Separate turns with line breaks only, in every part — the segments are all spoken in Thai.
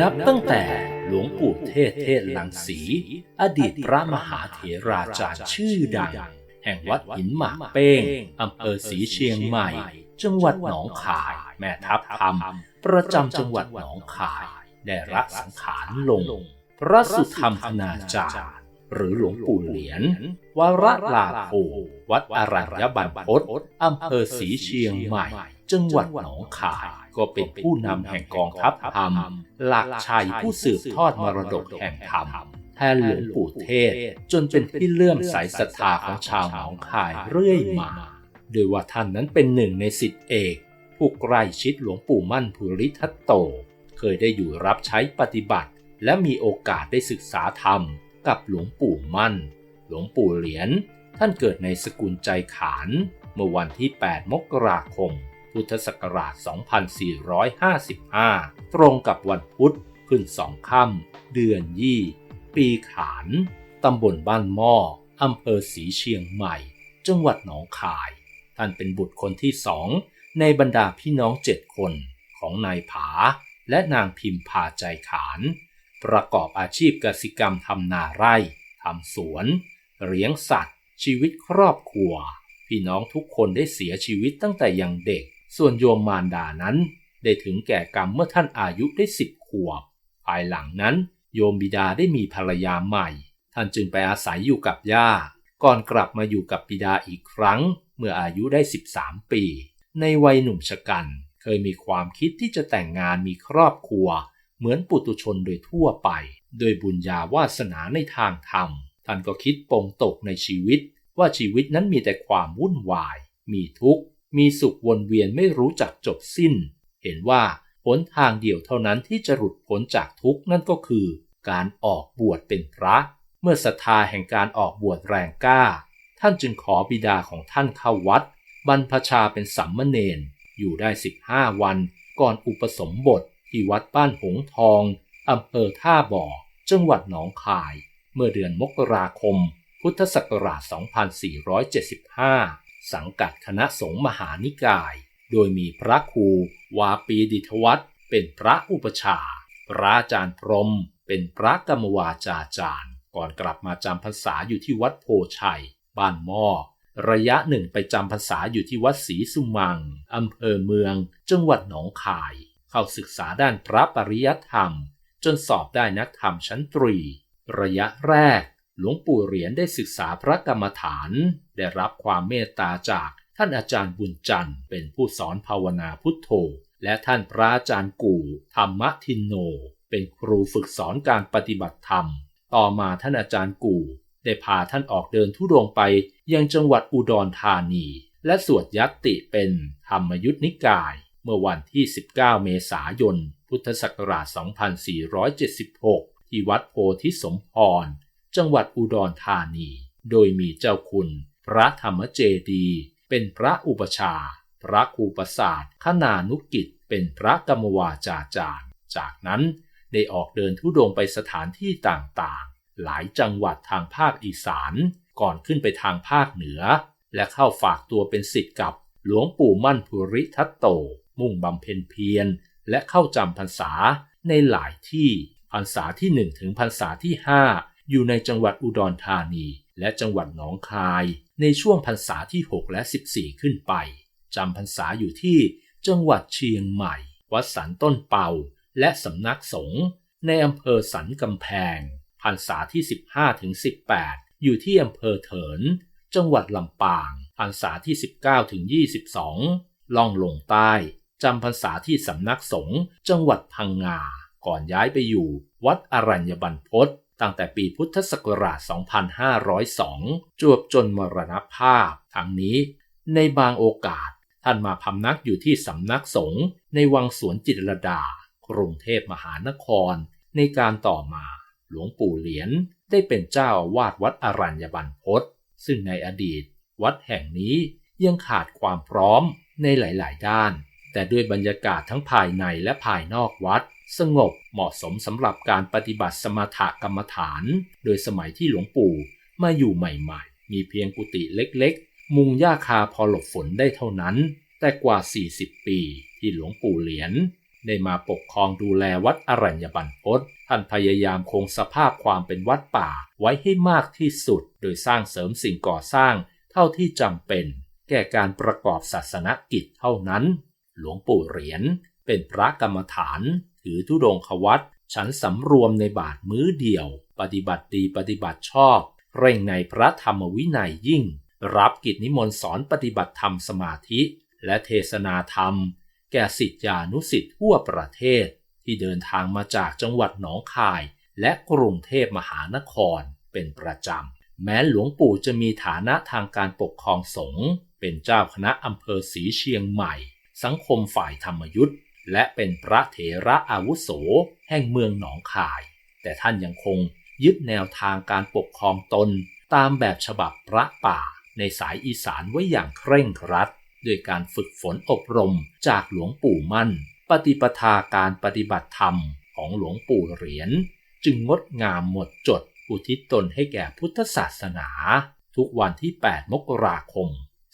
นับตั้งแต่หลวงปู่เทศเทศลังสี อดีตพระมหาเถราจารย์ชื่อดัง แห่งวัดหินหมากเป้งอำเภอศรีเชียงใหม่ จังหวัดหนองคาย แม่ทัพธรรม ประจำจังหวัดหนองคาย ได้รักสังขารลง พระสุธรรมคณาจารย์ หรือหลวงปู่เหรียญวรลาโภวัดอรัญญบันพศอำเภอศรีเชียงใหม่ จังหวัดหนองคาย ก็เป็นผู้นำแห่งกองทัพธรรม หลักชัยผู้สืบทอดมรดกแห่งธรรมแทนหลวงปู่เทศ จนเป็นที่เลื่อมใสศรัทธาของชาวหนองคายเรื่อยมา โดยว่าท่านนั้นเป็นหนึ่งในสิทธิเอกผู้ใกล้ชิดหลวงปู่มั่นภูริทัตโต เคยได้อยู่รับใช้ปฏิบัติ และมีโอกาสได้ศึกษาธรรม กับหลวงปู่มั่น หลวงปู่เหรียญ ท่านเกิดในสกุลใจขาน เมื่อวันที่ 8 มกราคม พุทธศักราช 2455 ตรงกับวันพุธขึ้นสองค่ำเดือนยี่ ปีขาน ตำบลบ้านหม้ออำเภอศรีเชียงใหม่ จังหวัดหนองคาย ท่านเป็นบุตรคนที่สองในบรรดาพี่น้องเจ็ดคนของนายผาและนางพิมพาใจขาน ประกอบอาชีพกสิกรรมทำนาไร่ทำสวนเลี้ยงสัตว์ ชีวิตครอบครัว พี่น้องทุกคนได้เสียชีวิตตั้งแต่ยังเด็ก ส่วนโยมมารดานั้น ได้ถึงแก่กรรมเมื่อท่านอายุได้สิบขวบ ภายหลังนั้น โยมบิดาได้มีภรรยาใหม่ ท่านจึงไปอาศัยอยู่กับย่า ก่อนกลับมาอยู่กับบิดาอีกครั้ง เมื่ออายุได้ 13 ปี ในวัยหนุ่มชะกัน เคยมีความคิดที่จะแต่งงานมีครอบครัว เหมือนปุตุชนโดยทั่วไป โดยบุญญาวาสนาในทางธรรม ท่านก็คิดปงตกในชีวิต ว่าชีวิตนั้นมีแต่ความวุ่นวาย มีทุกข์ มีสุขวนเวียนไม่รู้จักจบสิ้น เห็นว่าหนทางเดียวเท่านั้นที่จะหลุดพ้นจากทุกข์นั่นก็คือ การออกบวชเป็นพระ เมื่อศรัทธาแห่งการออกบวชแรงกล้า ท่านจึงขอบิดาของท่านเข้าวัด บรรพชาเป็นสัมมเนนอยู่ได้ 15 วันก่อนอุปสมบท ที่วัดบ้านหงทองอำเภอท่าบ่อ จังหวัดหนองคาย เมื่อเดือนมกราคม พุทธศักราช 2475 สังกัดคณะสงฆ์มหานิกาย โดยมีพระครูวาปีดิทวัตเป็นพระอุปชา พระอาจารย์พรม เป็นพระกรรมวาจาจารย์ ก่อนกลับมาจำพรรษาอยู่ที่วัดโพชัย บ้านหม้อระยะหนึ่งไปจำพรรษาอยู่ที่วัดศรีสุมัง อำเภอเมือง จังหวัดหนองคาย เข้าศึกษาด้านพระปริยัติธรรม จนสอบได้นักธรรมชั้นตรี ระยะแรก หลวงปู่เหรียญได้ศึกษาพระกรรมฐาน ได้รับความเมตตาจากท่านอาจารย์บุญจันทร์เป็นผู้สอนภาวนาพุทโธ และท่านพระอาจารย์กู่ธรรมทินโน เป็นครูฝึกสอนการปฏิบัติธรรม ต่อมาท่านอาจารย์กู่ ได้พาท่านออกเดินทุดงไปยังจังหวัดอุดรธานี และสวดยัตติเป็นธรรมยุทธนิกาย เมื่อวันที่ 19 เมษายน พุทธศักราช 2476 ที่วัดโพธิสมพร จังหวัดอุดรธานี โดยมีเจ้าคุณ พระธรรมเจดีย์เป็นพระอุปชา พระครูประสาทขนานุกิจ เป็นพระกรรมวาจาจารย์ จากนั้นได้ออกเดินทุดงไปสถานที่ต่างๆ หลายจังหวัดทางภาคอีสาน ก่อนขึ้นไปทางภาคเหนือ และเข้าฝากตัวเป็นศิษย์กับหลวงปู่มั่นภูริทัตโต มุ่งบำเพ็ญเพียร และเข้าจำพรรษาในหลายที่พรรษาที่ 1 ถึงพรรษาที่ 5 อยู่ในจังหวัดอุดรธานี และจังหวัดหนองคาย ในช่วงพรรษาที่ 6 และ 14 ขึ้นไปจำพรรษาอยู่ที่จังหวัดเชียงใหม่ วัดสันต้นเปาและสำนักสงฆ์ในอำเภอสันกำแพงพรรษาที่ 15ถึง18 อยู่ที่อำเภอเถิน จังหวัดลำปางพรรษาที่ 19ถึง22 ล่องลงใต้ จำพรรษาที่สำนักสงฆ์จังหวัดพังงา ก่อนย้ายไปอยู่ วัดอรัญญบันพศตั้งแต่ปีพุทธศักราช 2502 จวบจนมรณภาพ ทั้งนี้ ในบางโอกาส ท่านมาพำนักอยู่ที่สำนักสงฆ์ในวังสวนจิตรลดา กรุงเทพมหานคร ในการต่อมา หลวงปู่เหรียญได้เป็นเจ้าวาสวัดอรัญญบันพศซึ่งในอดีต วัดแห่งนี้ยังขาดความพร้อมในหลาย ๆ ด้าน แต่ด้วยบรรยากาศทั้งภายในและภายนอกวัด สงบเหมาะสมสำหรับการปฏิบัติสมถกรรมฐาน โดยสมัยที่หลวงปู่มาอยู่ใหม่ๆ มีเพียงกุฏิเล็กๆ มุงหญ้าคาพอหลบฝนได้เท่านั้น แต่กว่า 40 ปีที่หลวงปู่เหรียญได้มาปกครองดูแลวัดอรัญญบันพศท่านพยายามคงสภาพความเป็นวัดป่าไว้ให้มากที่สุด โดยสร้างเสริมสิ่งก่อสร้างเท่าที่จำเป็น แก่การประกอบศาสนกิจเท่านั้น หลวงปู่เหรียญเป็นพระกรรมฐาน ถือธุดงควัตฉันสำรวมในบาทมื้อเดียว ปฏิบัติดีปฏิบัติชอบ เร่งในพระธรรมวินัยยิ่ง รับกิจนิมนต์สอนปฏิบัติธรรมสมาธิ และเทศนาธรรม แก่สิทธิานุสิทธิ์ทั่วประเทศ ที่เดินทางมาจากจังหวัดหนองคาย และกรุงเทพมหานครเป็นประจำ แม้หลวงปู่จะมีฐานะทางการปกครองสงฆ์เป็นเจ้าคณะอำเภอศรีเชียงใหม่ สังคมฝ่ายธรรมยุทธ์และเป็นพระเถระอาวุโส แห่งเมืองหนองคาย แต่ท่านยังคงยึดแนวทางการปกครองตน ตามแบบฉบับพระป่าในสายอีสานไว้อย่างเคร่งครัดด้วยการฝึกฝนอบรมจากหลวงปู่มั่น ปฏิปทาการปฏิบัติธรรมของหลวงปู่เหรียญจึงงดงามหมดจดอุทิศตนให้แก่พุทธศาสนา ทุกวันที่ 8 มกราคม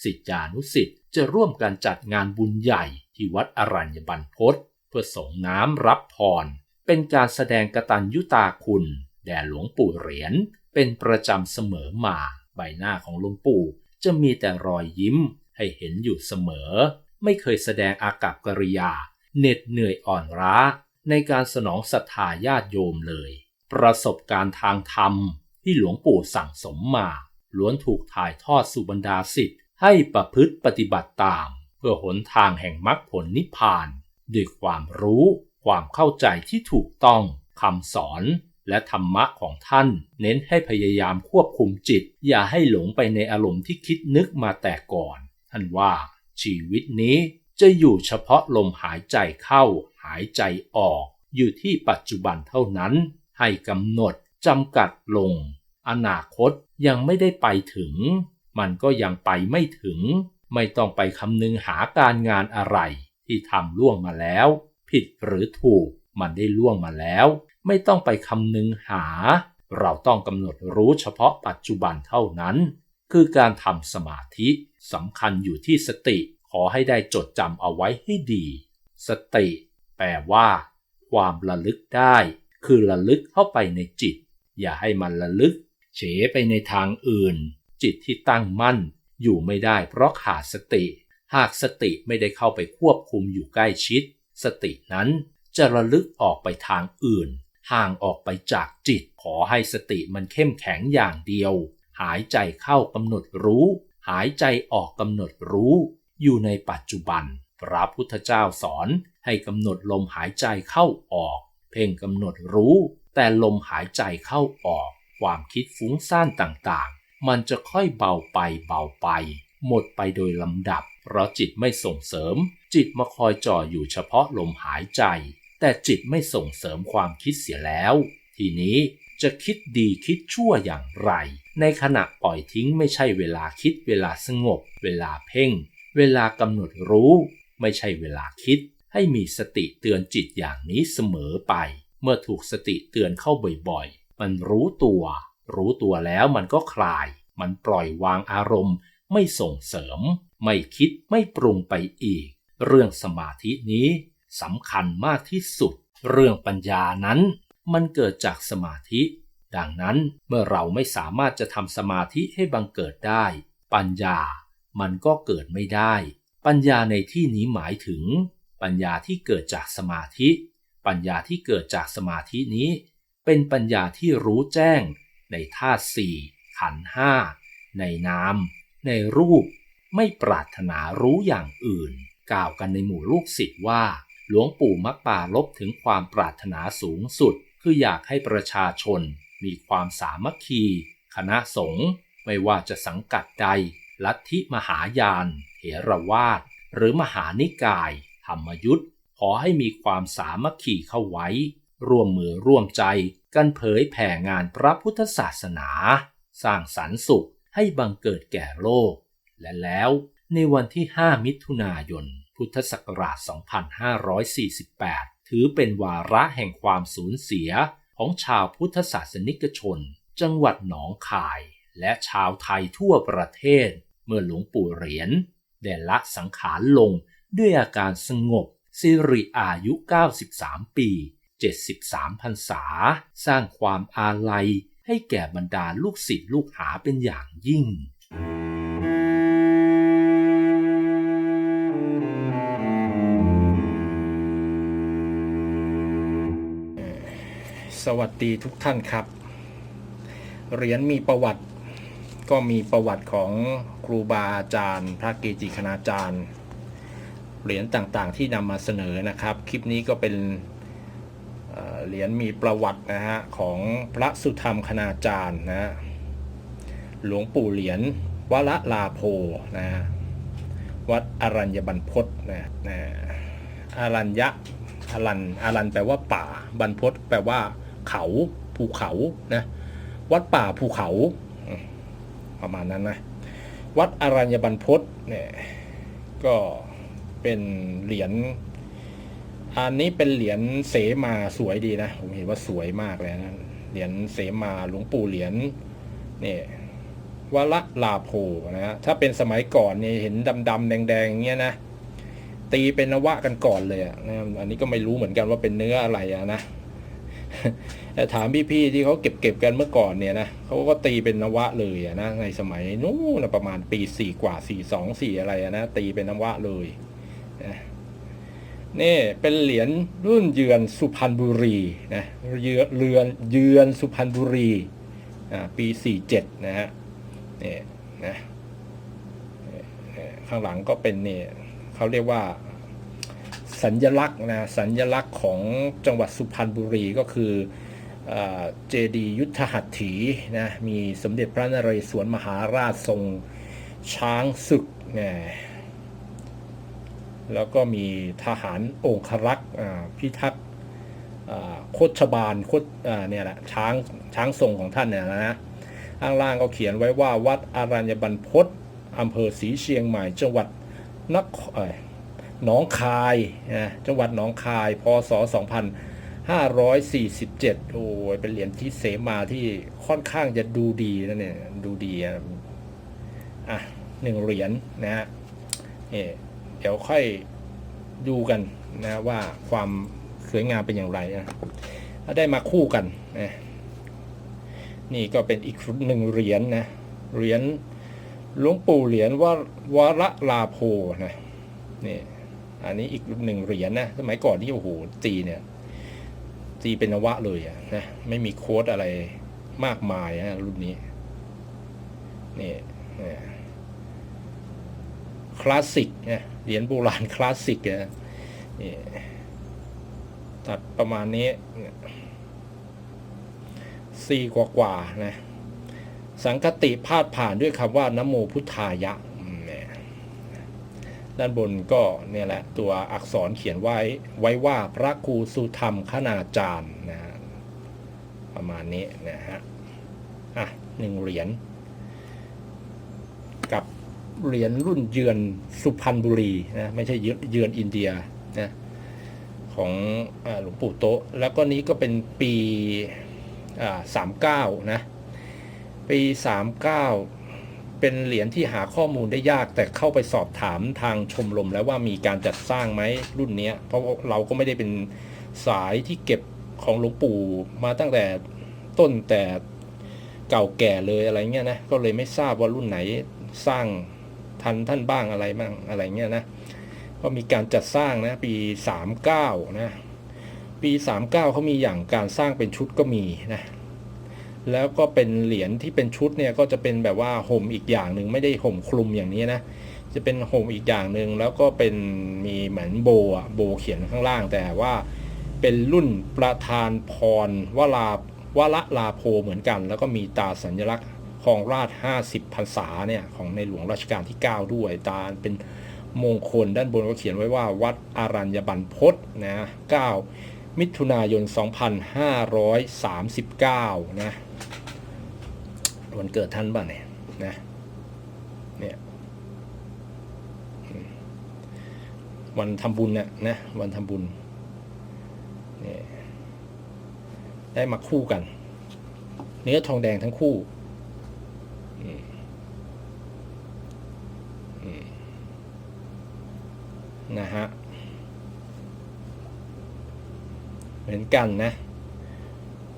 สิทธานุสิทธิ์ จะร่วมกันจัดงานบุญใหญ่ที่วัดอรัญญบันพศเพื่อส่งน้ำรับพร เป็นการแสดงกตัญญูตาคุณ แด่หลวงปู่เหรียญเป็นประจำเสมอมา ใบหน้าของหลวงปู่จะมีแต่รอยยิ้มให้เห็นอยู่เสมอ ไม่เคยแสดงอากับกริยาเหน็ดเหนื่อยอ่อนล้า ในการสนองศรัทธาญาติโยมเลย ประสบการณ์ทางธรรมที่หลวงปู่สั่งสมมาล้วนถูกถ่ายทอดสู่บรรดาสิทธิ ให้ประพฤติปฏิบัติตาม เพื่อหนทางแห่งมรรคผลนิพพานด้วยความรู้ความเข้าใจที่ถูกต้องคำสอนและธรรมะของท่าน เน้นให้พยายามควบคุมจิต อย่าให้หลงไปในอารมณ์ที่คิดนึกมาแต่ก่อน ท่านว่า ชีวิตนี้จะอยู่เฉพาะลมหายใจเข้า หายใจออก อยู่ที่ปัจจุบันเท่านั้น ให้กำหนดจำกัดลง อนาคตยังไม่ได้ไปถึง มันก็ยังไปไม่ถึง ไม่ต้องไปคำนึงหาการงานอะไร ที่ทำล่วงมาแล้ว ผิดหรือถูกมันได้ล่วงมาแล้ว ไม่ต้องไปคำนึงหา เราต้องกำหนดรู้เฉพาะปัจจุบันเท่านั้น คือการทำสมาธิสำคัญอยู่ที่สติขอให้ได้จดจำเอาไว้ให้ดี สติ แปลว่า ความระลึกได้ คือระลึกเข้าไปในจิต อย่าให้มันระลึก เฉไปในทางอื่น จิตที่ตั้งมั่น อยู่ไม่ได้เพราะขาดสติ หากสติไม่ได้เข้าไปควบคุมอยู่ใกล้ชิด สตินั้นจะระลึกออกไปทางอื่น ห่างออกไปจากจิตขอให้สติมันเข้มแข็งอย่างเดียว หายใจเข้ากำหนดรู้ หายใจออกกำหนดรู้ อยู่ในปัจจุบัน พระพุทธเจ้าสอนให้กำหนดลมหายใจเข้าออก เพ่งกำหนดรู้ แต่ลมหายใจเข้าออก ความคิดฟุ้งซ่านต่าง มันจะค่อยเบาไปเบาไป หมดไปโดยลำดับ เพราะจิตไม่ส่งเสริม จิตมาคอยจ่ออยู่เฉพาะลมหายใจ แต่จิตไม่ส่งเสริมความคิดเสียแล้ว ทีนี้จะคิดดีคิดชั่วอย่างไร ในขณะปล่อยทิ้งไม่ใช่เวลาคิดเวลาสงบ เวลาเพ่ง เวลากำหนดรู้ ไม่ใช่เวลาคิด ให้มีสติเตือนจิตอย่างนี้เสมอไป เมื่อถูกสติเตือนเข้าบ่อยๆ มันรู้ตัว รู้ตัวแล้วมันก็คลาย มันปล่อยวางอารมณ์ ไม่ส่งเสริม ไม่คิดไม่ปรุงไปอีก เรื่องสมาธินี้สำคัญมากที่สุด เรื่องปัญญานั้น มันเกิดจากสมาธิ ดังนั้นเมื่อเราไม่สามารถจะทำสมาธิให้บังเกิดได้ ปัญญามันก็เกิดไม่ได้ ปัญญาในที่นี้หมายถึง ปัญญาที่เกิดจากสมาธิ ปัญญาที่เกิดจากสมาธินี้ เป็นปัญญาที่รู้แจ้ง ในธาตุสี่ขันห้า ในนามในรูป ไม่ปรารถนารู้อย่างอื่น กล่าวกันในหมู่ลูกศิษย์ว่า หลวงปู่มักป่าลบถึงความปรารถนาสูงสุด คืออยากให้ประชาชน มีความสามัคคี คณะสงฆ์ไม่ว่าจะสังกัดใด ลัทธิมหายานเถรวาท หรือมหานิกาย ธรรมยุทธ์ขอให้มีความสามัคคีเข้าไว้ ร่วมมือร่วมใจกันเผยแผ่งานพระพุทธศาสนา สร้างสรรค์สุขให้บังเกิดแก่โลก และแล้วในวันที่ 5 มิถุนายน พุทธศักราช 2548 ถือเป็นวาระแห่งความสูญเสียของชาวพุทธศาสนิกชน จังหวัดหนองคาย และชาวไทยทั่วประเทศ เมื่อหลวงปู่เหรียญได้ละสังขารลงด้วยอาการสงบสิริอายุ 93 ปี 73พรรษา สร้างความอาลัยให้แก่บรรดาลูกศิษย์ลูกหาเป็นอย่างยิ่ง
สวัสดีทุกท่านครับ เหรียญมีประวัติ ก็มีประวัติของครูบาอาจารย์ พระเกจิคณาจารย์ เหรียญต่างๆที่นำมาเสนอนะครับ คลิปนี้ก็เป็น เหรียญมีประวัตินะฮะของพระสุธรรมคณาจารย์นะฮะหลวงปู่เหรียญวละลาโพนะฮะวัดอรัญญบรรพตนะนะอรัญญะอรันอรันแปลว่าป่าบรรพตแปลว่า เขาภูเขานะวัดป่าภูเขา ประมาณนั้นนะวัดอรัญญบรรพตเนี่ยก็เป็นเหรียญ อันนี้เป็นเหรียญเสมาสวยดีนะผมเห็นว่าสวยมากเลยนะเหรียญเสมาหลวงปู่เหรียญเนี่ยวละลาโพนะฮะถ้าเป็นสมัยก่อนเนี่ยเห็นดำๆแดงๆอย่างเงี้ยนะตีเป็นนวะกันก่อนเลยนะอันนี้ก็ไม่รู้เหมือนกันว่าเป็นเนื้ออะไรอะนะแต่ถามพี่ๆที่เขาเก็บเก็บกันเมื่อก่อนเนี่ยนะเขาก็ตีเป็นนวะเลยนะในสมัยนู้นประมาณปีสี่กว่าสี่สองสี่อะไรนะตีเป็นนวะเลย นี่เป็นเหรียญรุ่นเยือนสุพรรณบุรีนะเยือนเรือนเยือนสุพรรณบุรีปีสี่เจ็ดนะฮะนี่นะข้างหลังก็เป็นนี่เขาเรียกว่าสัญลักษณ์นะสัญลักษณ์ของจังหวัดสุพรรณบุรีก็คือเจดียุทธหัตถีนะมีสมเด็จพระนเรศวรมหาราชทรงช้างศึกนะ แล้วก็มีทหารองครักษ์พิทักษ์โคชบาลโคชเนี่ยแหละช้างช้างทรงของท่านเนี่ยนะข้างล่างก็เขียนไว้ว่าวัดอารัญญบรรพตอำเภอศรีเชียงใหม่ จังหวัดนครหนองคายนะจังหวัดหนองคาย พศ 2547 โอ้ยเป็นเหรียญที่เสมาที่ค่อนข้างจะดูดีนะเนี่ย ดูดีอะอะหนึ่งเหรียญนะฮะนี่ ดี๋ยวค่อยดูกันนะว่าความสวยงามเป็นอย่างไรนะถ้าได้มาคู่กันนะนี่ก็เป็นอีกหนึ่งเหรียญนะเหรียญหลวงปู่เหรียญว่าวรลาโพนะนี่อันนี้อีกหนึ่งเหรียญนะสมัยก่อนที่โอ้โหตีเนี่ยตีเป็นนวะเลยอะนะไม่มีโค้ดอะไรมากมายนะรุ่นนี้นี่นี่ คลาสสิกนะเหรียญโบราณคลาสสิกนะนี่ตัดประมาณนี้สี่กว่ากว่านะ สังคติพาดผ่านด้วยคำว่านโมพุทธายะ ด้านบนก็เนี่ยแหละ ตัวอักษรเขียนไว้ไว้ว่าพระครูสุธรรมคณาจารย์นะฮะประมาณนี้นะฮะ อะหนึ่งเหรียญกับ เหรียญรุ่นเยือนสุพรรณบุรีนะไม่ใช่เยือนอินเดียนะของอหลวงปู่โตะแล้วก็นี้ก็เป็นปีสามเก้านะปีสามเก้าเป็นเหรียญที่หาข้อมูลได้ยากแต่เข้าไปสอบถามทางชมรมแล้วว่ามีการจัดสร้างไหมรุ่นนี้เพราะเราก็ไม่ได้เป็นสายที่เก็บของหลวงปู่มาตั้งแต่ต้นแต่เก่าแก่เลยอะไรเงี้ยนะก็เลยไม่ทราบว่ารุ่นไหนสร้าง ทันท่านบ้างอะไรบ้างอะไรเงี้ยนะก็มีการจัดสร้างนะปี 39นะปี 39เขามีอย่างการสร้างเป็นชุดก็มีนะแล้วก็เป็นเหรียญที่เป็นชุดเนี่ยก็จะเป็นแบบว่าห่มอีกอย่างหนึ่งไม่ได้ห่มคลุมอย่างนี้นะจะเป็นห่มอีกอย่างหนึ่งแล้วก็เป็นมีเหมือนโบอะโบเขียนข้างล่าง แต่ว่าเป็นรุ่นประธานพรวลาวละลาโพเหมือนกัน แล้วก็มีตาสัญลักษณ์ ของราช 50พรรษาเนี่ยของในหลวงรัชกาลที่ 9 ด้วยตาเป็นมงคลด้านบนก็เขียนไว้ว่าวัดอารัญญบันพศนะ9มิถุนายน 2539 นะวันเกิดท่านบ้างเนี่ยนะเนี่ยวันทำบุญเนี่ยนะวันทำบุญเนี่ยได้มาคู่กัน เนื้อทองแดงทั้งคู่อืมอืมนะฮะ เหมือน กันนะ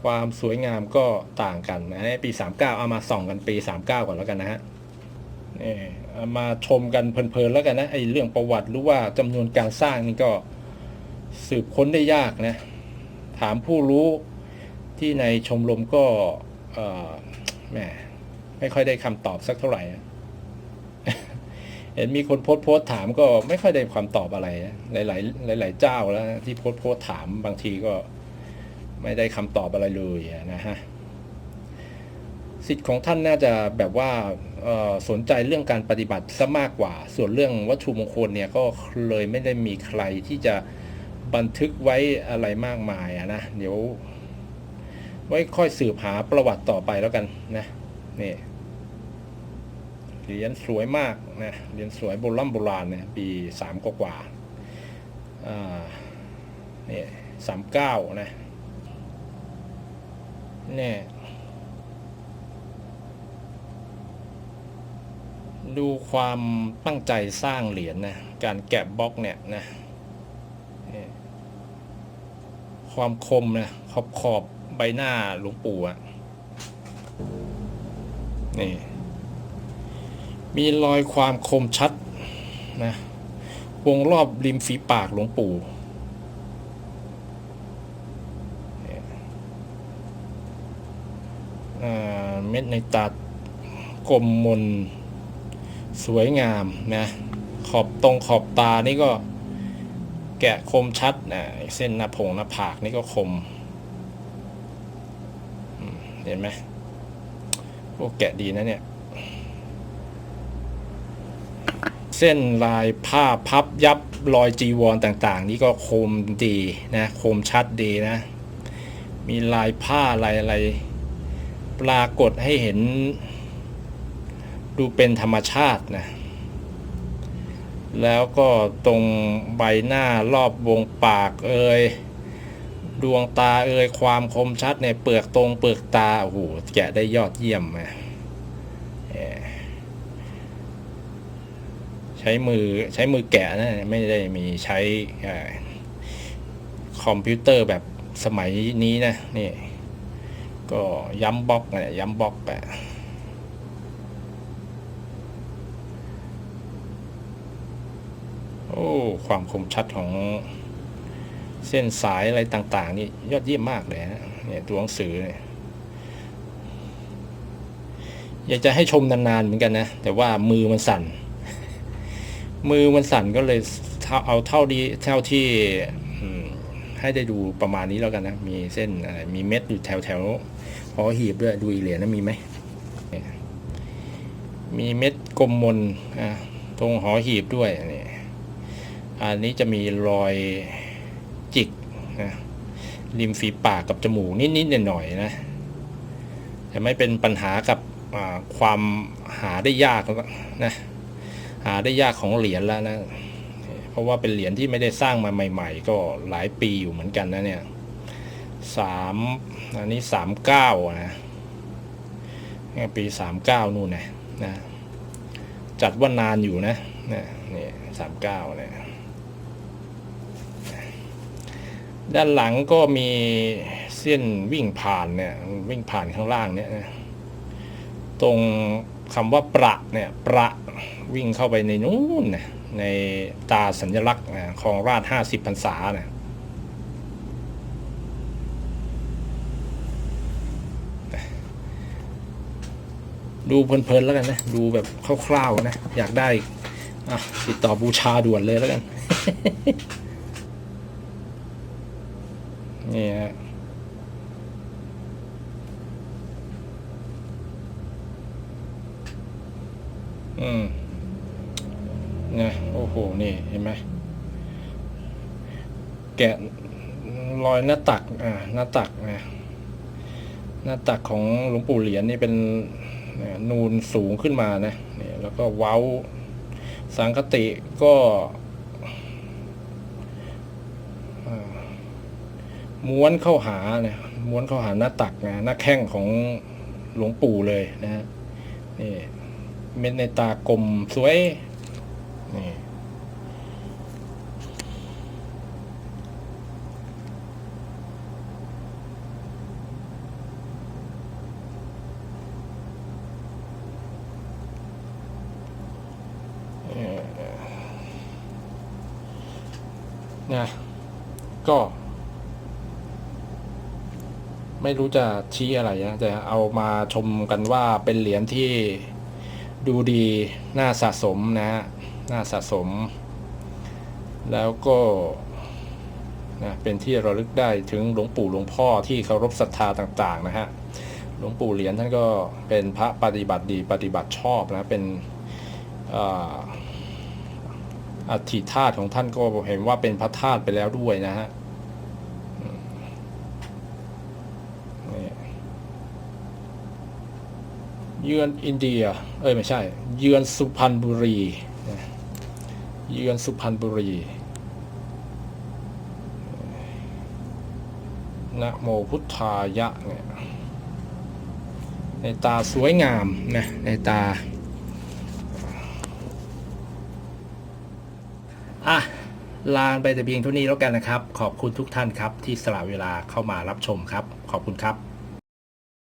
ความสวยงามก็ต่างกันนะปี 39 เอามาส่องกันปี 39 ก่อนแล้วกันนะฮะนี่เอามาชมกันเพลินๆแล้วกันนะไอ้เรื่องประวัติหรือว่าจำนวนการสร้างนี่ก็สืบค้นได้ยากนะ ถามผู้รู้ที่ในชมรมก็เอ่อแหมไม่ค่อยได้คำตอบสักเท่าไหร่เห็นมีคนโพสต์โพสต์ถามก็ไม่ค่อยได้ความตอบอะไรนะหลายๆหลายๆเจ้าแล้วที่โพสต์โพสต์ถามบางทีก็ ไม่ได้คำตอบอะไรเลยนะฮะสิทธิ์ของท่านน่าจะแบบว่าสนใจเรื่องการปฏิบัติซะมากกว่า ส่วนเรื่องวัตถุมงคลเนี่ยก็เลยไม่ได้มีใครที่จะบันทึกไว้อะไรมากมายอะนะ เดี๋ยว ไว้ค่อยสืบหาประวัติต่อไปแล้วกันนะนี่เหรียญสวยมากนะเหรียญสวยโบราณโบราณเนี่ยปีสามกว่าๆอ่านี่สามเก้านะ นี่ยดูความตั้งใจสร้างเหรียญนะ การแกะบล็อกเนี่ยนะความคมนะขอบขอบใบหน้าหลวงปู่อะนี่ มีรอยความคมชัดนะวงรอบริมฝีปากหลวงปู่อ่า เม็ดในตากลมมน สวยงามนะขอบตรงขอบตานี่ก็แกะคมชัดนะเส้นหน้าผงหน้าผากนี่ก็คมอืมเห็นไหมโอ้แกะดีนะเนี่ย เส้นลายผ้าพับยับรอยจีวรต่างๆ นี่ก็คมดีนะคมชัดดีนะ มีลายผ้าลายอะไร ปรากฏให้เห็น ดูเป็นธรรมชาตินะ แล้วก็ตรงใบหน้ารอบวงปากเอ่ยดวงตาเอ่ยความคมชัดในเปลือกตรงเปลือกตา โอ้โห แกะได้ยอดเยี่ยมนะเอ่อใช้มือใช้มือแกะนะไม่ได้มีใช้คอมพิวเตอร์แบบสมัยนี้นะนี่ ก็ย้ำบล็อกนะย้ำบล็อกไปโอ้ความคมชัดของเส้นสายอะไรต่าง ๆ นี่ยอดเยี่ยมมากเลยนะเนี่ยตัวหนังสือเนี่ยอยากจะให้ชมนานๆเหมือนกันนะ แต่ว่ามือมันสั่น มือมันสั่นก็เลยเอาเท่าดีเท่าที่ ให้ได้ดูประมาณนี้แล้วกันนะ มีเส้นอะไรมีเม็ดอยู่แถวแถวหอหีบด้วยดูอีเหรียญนะมีไหมมีเม็ดกลมมนอะตรงหอหีบด้วยนี่อันนี้จะมีรอยจิกนะริมฝีปากกับจมูกนิดๆหน่อยๆนะจะไม่เป็นปัญหากับความหาได้ยากนะหาได้ยากของเหรียญแล้วนะ เพราะว่าเป็นเหรียญที่ไม่ได้สร้างมาใหม่ ๆ ก็หลายปีอยู่เหมือนกันนะเนี่ยสามอันนี้สามเก้านะปีสามเก้านู่นนะนะจัดว่านานอยู่นะนะนี่สามเก้าเนี่ยด้านหลังก็มีเส้นวิ่งผ่านเนี่ยวิ่งผ่านข้างล่างเนี่ยนะตรงคำว่าประเนี่ยประวิ่งเข้าไปในนู้นนะ ในตาสัญลักษณ์ของราชห้าสิบพรรษานะดูเพลินๆแล้วกันนะ ดูแบบคร่าวๆนะ อยากได้อะติดต่อบูชาด่วนเลยแล้วกัน นี่ฮะอืม นะโอ้โหนี่เห็นไหมแกะรอยหน้าตักอ่าหน้าตักนะหน้าตักของหลวงปู่เหรียญนี่เป็นน,นูนสูงขึ้นมานะนี่แล้วก็เว้าสังคติก็ม้วนเข้าหาเนี่ยม้วนเข้าหาหน้าตักนะหน้าแข้งของหลวงปู่เลยนะฮะนี่เม็ดในตากลมสวย นี่นะก็ ไม่รู้จะชี้อะไรนะแต่เอามาชมกันว่าเป็นเหรียญที่ดูดีน่าสะสมนะฮะ น่าสะสม แล้วก็นะเป็นที่ระลึกได้ถึงหลวงปู่หลวงพ่อที่เคารพศรัทธาต่างๆนะฮะหลวงปู่เหรียญท่านก็เป็นพระปฏิบัติดีปฏิบัติชอบนะเป็นอัฐิธาตุของท่านก็เห็นว่าเป็นพระธาตุไปแล้วด้วยนะฮะเยือนอินเดีย เอ้ยไม่ใช่ เยือนสุพรรณบุรี เยือนสุพรรณบุรี นะโมพุทธายะเนี่ยในตาสวยงามนะในตา อะ ลาไปแต่เพียงเท่านี้แล้วกันนะครับ ขอบคุณทุกท่านครับที่สละเวลาเข้ามารับชมครับ ขอบคุณครับ